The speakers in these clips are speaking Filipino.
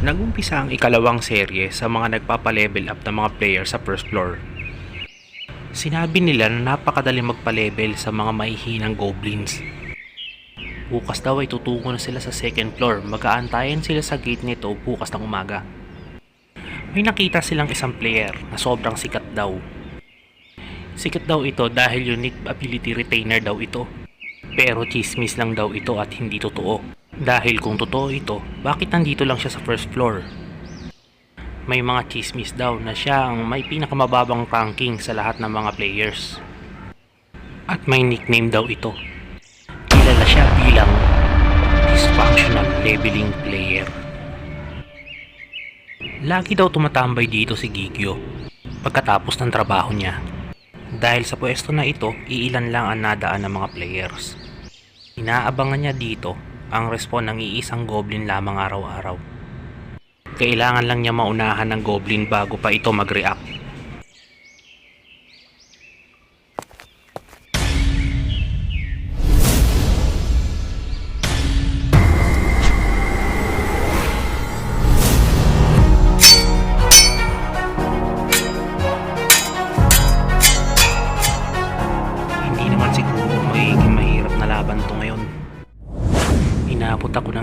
Nagumpisa ang ikalawang serye sa mga nagpapa-level up na mga player sa first floor. Sinabi nila na napakadali magpa-level sa mga mahihinang goblins. Bukas daw ay tutungo na sila sa second floor. Mag-aantayan sila sa gate nito bukas ng umaga. May nakita silang isang player na sobrang sikat daw. Sikat daw ito dahil unique ability retainer daw ito. Pero chismis lang daw ito at hindi totoo. Dahil kung totoo ito, bakit nandito lang siya sa first floor? May mga chismis daw na siya ang may pinakamababang ranking sa lahat ng mga players. At may nickname daw ito. Kilala siya bilang Dysfunctional Leveling Player. Lagi daw tumatambay dito si Gigyo pagkatapos ng trabaho niya. Dahil sa pwesto na ito, iilan lang ang nadaan ng mga players. Inaabangan niya dito ang respawn ng iisang goblin lamang araw-araw. Kailangan lang niya maunahan ng goblin bago pa ito mag-react.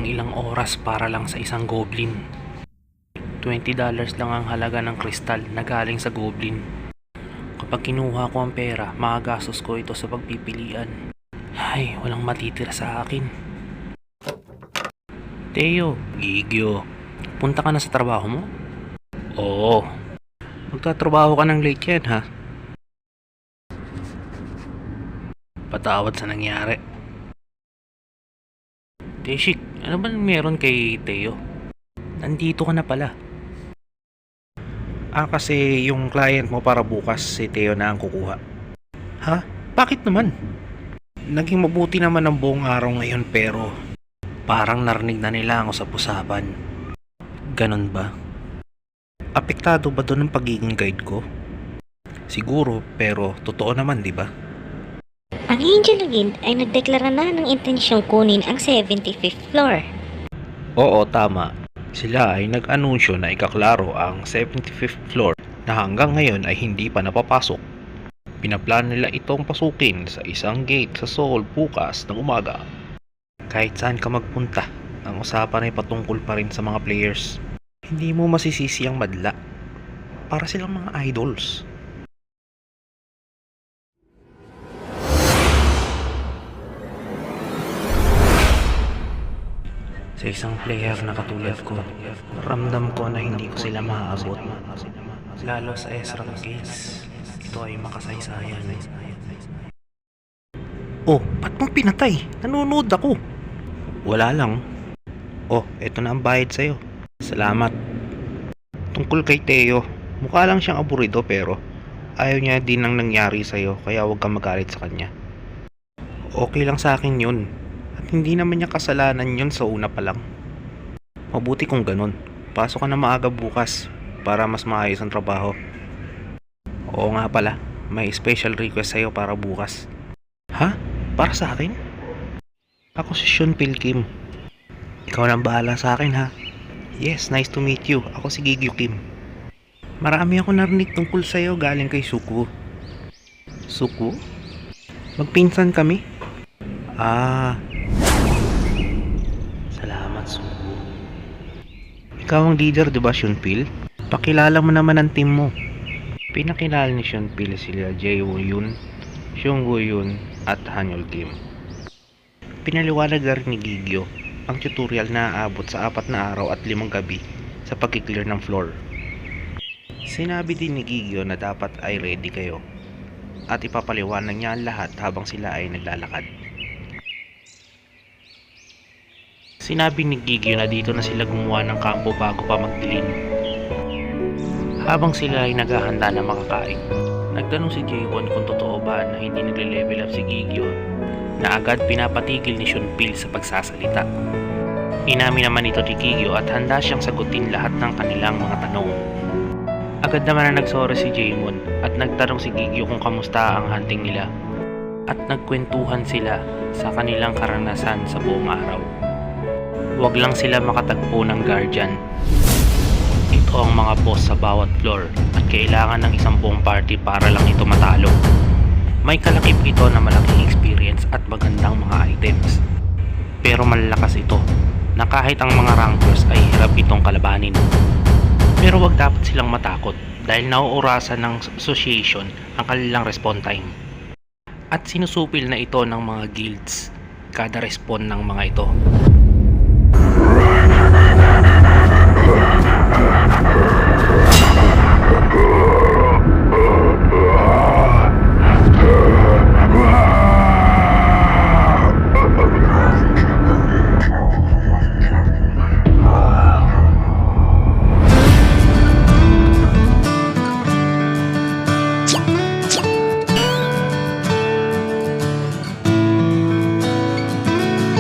Ilang oras para lang sa isang goblin. $20 lang ang halaga ng kristal na galing sa goblin. Kapag kinuha ko ang pera, magagastos ko ito sa pagpipilian. Ay, walang matitira sa akin. Teo, Gigyo, punta ka na sa trabaho mo? Oo. Magtatrabaho ka ng late yan, ha? Patawad sa nangyari. Teshik, ano ba meron kay Teo? Nandito ka na pala. Ah, kasi yung client mo para bukas si Teo na ang kukuha. Ha? Bakit naman? Naging mabuti naman ang buong araw ngayon pero parang narinig na nila ang usap-usapan. Ganon ba? Apektado ba doon ang pagiging guide ko? Siguro, pero totoo naman, di ba? Ang Angel Guild ay nagdeklara na ng intensyong kunin ang 75th floor. Oo, tama. Sila ay nag-anunsyo na ikaklaro ang 75th floor na hanggang ngayon ay hindi pa napapasok. Pinaplano nila itong pasukin sa isang gate sa Seoul bukas ng umaga. Kahit saan ka magpunta, ang usapan ay patungkol pa rin sa mga players. Hindi mo masisisi ang madla. Para silang mga idols. Sa isang player na katulad ko, ramdam ko na hindi ko sila maaabot. Lalo sa Ezra Gates, ito ay makasaysayan. Oh, ba't mo pinatay? Nanonood ako. Wala lang. Oh, eto na ang bayad sa'yo. Salamat. Tungkol kay Teo, mukha lang siyang aburido pero ayaw niya din ang nangyari sa'yo kaya huwag kang magalit sa kanya. Okay lang sa akin yun. Hindi naman niya kasalanan yun sa una pa lang. Mabuti kung ganun. Pasok ka na maaga bukas para mas maayos ang trabaho. Oo nga pala, may special request sa'yo para bukas. Ha? Para sa akin? Ako si Sean Pilkim. Ikaw nang bahala sa akin ha. Yes, nice to meet you. Ako si Gigyo Kim. Marami ako narinig tungkol sa'yo galing kay Suku. Suku? Magpinsan kami? Ah. Salamat, Suku. Ikaw ang leader, di ba, Shunpil? Pakilala mo naman ang team mo. Pinakilala ni Shunpil sila Jae-woo Yun, Seung-woo Yun, at Hanyul Kim. Pinaliwanag na rin ni Gigyo ang tutorial na aabot sa apat na araw at limang gabi sa pag-clear ng floor. Sinabi din ni Gigyo na dapat ay ready kayo at ipapaliwanag niya lahat habang sila ay naglalakad. Sinabi ni Gigyo na dito na sila gumawa ng kampo bago pa magdilim. Habang sila ay naghahanda na makakain, nagtanong si Jaewon kung totoo ba na hindi nagle-level up si Gigyo na agad pinapatigil ni Shunpil sa pagsasalita. Inamin naman ito ni Gigyo at handa siyang sagutin lahat ng kanilang mga tanong. Agad naman na nagsorry si Jaemon at nagtanong si Gigyo kung kamusta ang hunting nila at nagkwentuhan sila sa kanilang karanasan sa buong araw. Huwag lang sila makatagpo ng guardian ito ang mga boss sa bawat floor at kailangan ng isang buong party para lang ito matalo. May kalakip ito na malaking experience at magandang mga items. Pero malalakas ito na kahit ang mga rankers ay hirap itong kalabanin. Pero wag dapat silang matakot dahil nauurasan ng association ang kanilang respawn time. At sinusupil na ito ng mga guilds kada respawn ng mga ito.